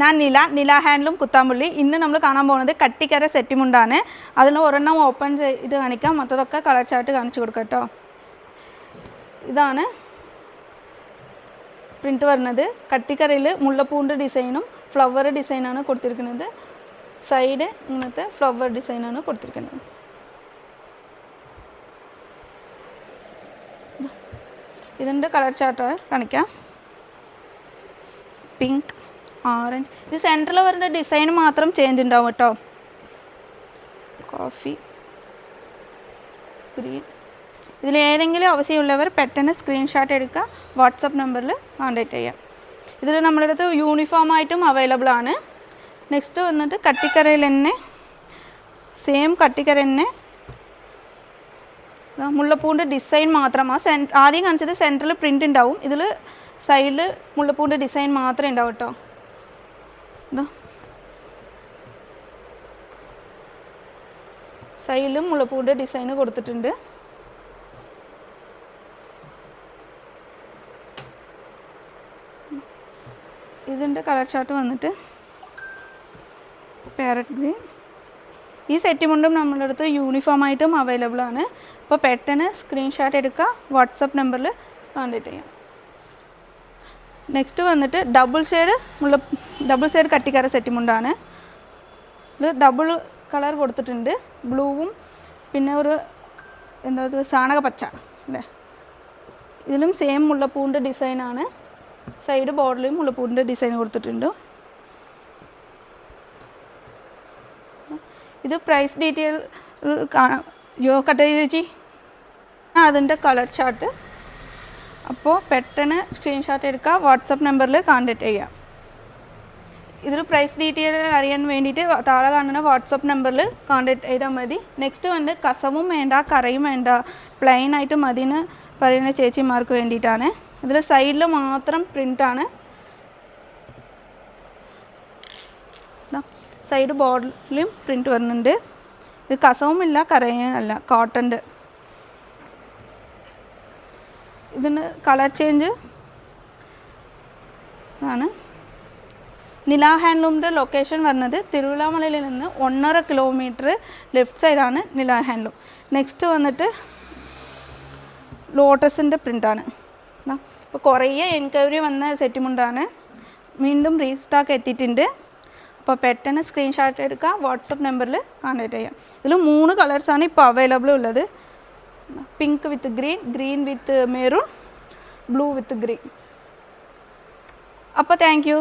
ഞാൻ നില നില ഹാൻഡിലും കുത്താമ്പുള്ളി. ഇന്ന് നമ്മൾ കാണാൻ പോകുന്നത് കട്ടിക്കര സെറ്റിമുണ്ടാണ്. അതിൽ ഒരെണ്ണം ഓപ്പൺ ചെയ്ത് കാണിക്കാം. മറ്റതൊക്കെ കളർ ചാർട്ട് കാണിച്ചു കൊടുക്കാം കേട്ടോ. ഇതാണ് പ്രിന്റ് വരുന്നത്. കട്ടിക്കരയിൽ മുല്ലപ്പൂവിന്റെ ഡിസൈനും ഫ്ലവർ ഡിസൈനാണ് കൊടുത്തിരിക്കുന്നത്. സൈഡ് ഇങ്ങനത്തെ ഫ്ലവർ ഡിസൈനാണ് കൊടുത്തിരിക്കുന്നത്. ഇതിന്റെ കളർ ചാർട്ട് കാണിക്കാം. Pink orange. ഇത് സെന്ററിൽ വരേണ്ട ഡിസൈൻ മാത്രം ചേഞ്ച് ഉണ്ടാവും കേട്ടോ. കോഫി ഗ്രീൻ ഇതിൽ ഏതെങ്കിലും ആവശ്യമുള്ളവർ പെട്ടെന്ന് സ്ക്രീൻഷോട്ട് എടുക്കുക. വാട്സപ്പ് നമ്പറിൽ കോൺടാക്റ്റ് ചെയ്യാം ഇതിൽ നമ്മുടെ അടുത്ത് യൂണിഫോം ആയിട്ടും അവൈലബിൾ ആണ്. നെക്സ്റ്റ് വന്നിട്ട് കട്ടിക്കരയിൽ തന്നെ സെയിം കട്ടിക്കര തന്നെ മുള്ളപ്പൂവിന്റെ ഡിസൈൻ മാത്രമാണ് സെൻ ആദ്യം കാണിച്ചത് സെന്ററിൽ പ്രിന്റ് ഉണ്ടാവും ഇതിൽ സൈഡിൽ മുല്ലപ്പൂവിന്റെ ഡിസൈൻ മാത്രമേ ഉണ്ടാവും കേട്ടോ. സൈഡിലും മുല്ലപ്പൂവിന്റെ ഡിസൈൻ കൊടുത്തിട്ടുണ്ട്. ഇതിന്റെ കളർ ചാർട്ട് വന്നിട്ട് പാരറ്റ് ഗ്രീൻ ഈ സെറ്റ് മുണ്ടും നമ്മുടെ അടുത്ത് യൂണിഫോം ആയിട്ടും അവൈലബിൾ ആണ്. അപ്പോൾ പെട്ടെന്ന് സ്ക്രീൻഷോട്ട് എടുക്കുക വാട്സപ്പ് നമ്പറിൽ കോൺടാക്ട് ചെയ്യാം. നെക്സ്റ്റ് വന്നിട്ട് ഡബിൾ ഷെയ്ഡ് ഉള്ള ഡബിൾ ഷെയ്ഡ് കട്ടിക്കാര സെറ്റ് മുണ്ടാണ്. ഡബിൾ കളർ കൊടുത്തിട്ടുണ്ട്. ബ്ലൂവും പിന്നെ ഒരു എന്താ ചാണക പച്ച അല്ലേ? ഇതിലും സെയിം മുല്ലപ്പൂവിന്റെ ഡിസൈനാണ് സൈഡ് ബോർഡറിലും മുല്ലപ്പൂവിന്റെ ഡിസൈൻ കൊടുത്തിട്ടുണ്ട്. ഇത് പ്രൈസ് ഡീറ്റെയിൽ കാണാം. യോ കട്ട ചേച്ചി? അതിന്റെ കളർ ചാർട്ട് അപ്പോൾ പെട്ടെന്ന് സ്ക്രീൻഷോട്ട് എടുക്കുക വാട്സപ്പ് നമ്പറിൽ കോൺടാക്റ്റ് ചെയ്യാം. ഇതിൽ പ്രൈസ് ഡീറ്റെയിൽ അറിയാൻ വേണ്ടിയിട്ട് താഴെ കാണുന്ന വാട്സപ്പ് നമ്പറിൽ കോൺടാക്ട് ചെയ്താൽ മതി. നെക്സ്റ്റ് വന്ന് കസവും വേണ്ട കറയും വേണ്ട പ്ലെയിൻ ആയിട്ട് മതിയെന്ന് പറയുന്ന ചേച്ചിമാർക്ക് വേണ്ടിയിട്ടാണ്. ഇതിൽ സൈഡിൽ മാത്രം പ്രിന്റാണ് സൈഡ് ബോർഡിലും പ്രിന്റ് വരുന്നുണ്ട്. ഇത് കസവുമില്ല കറയും അല്ല കോട്ടന്റെ ഇതിന് കളർ ചേഞ്ച് ആണ്. നില ഹാൻഡ്ലൂമിന്റെ ലൊക്കേഷൻ വരുന്നത് തിരുവല്ലാമലയിൽ നിന്ന് ഒന്നര കിലോമീറ്റർ ലെഫ്റ്റ് സൈഡാണ് നില ഹാൻഡ്ലൂം. നെക്സ്റ്റ് വന്നിട്ട് ലോട്ടസിന്റെ പ്രിന്റാണ്. അപ്പോൾ കുറേ എൻക്വയറി വന്ന സെറ്റുമുണ്ടാണ് വീണ്ടും റീസ്റ്റോക്ക് എത്തിയിട്ടുണ്ട്. അപ്പോൾ പെട്ടെന്ന് സ്ക്രീൻഷോട്ട് എടുക്കുക വാട്സപ്പ് നമ്പറിൽ കോൺടാക്ട് ചെയ്യാം. ഇതിൽ മൂന്ന് കളേഴ്സാണ് ഇപ്പോൾ അവൈലബിൾ ഉള്ളത്. Pink with green green with maroon blue with green അപ്പോൾ താങ്ക് യു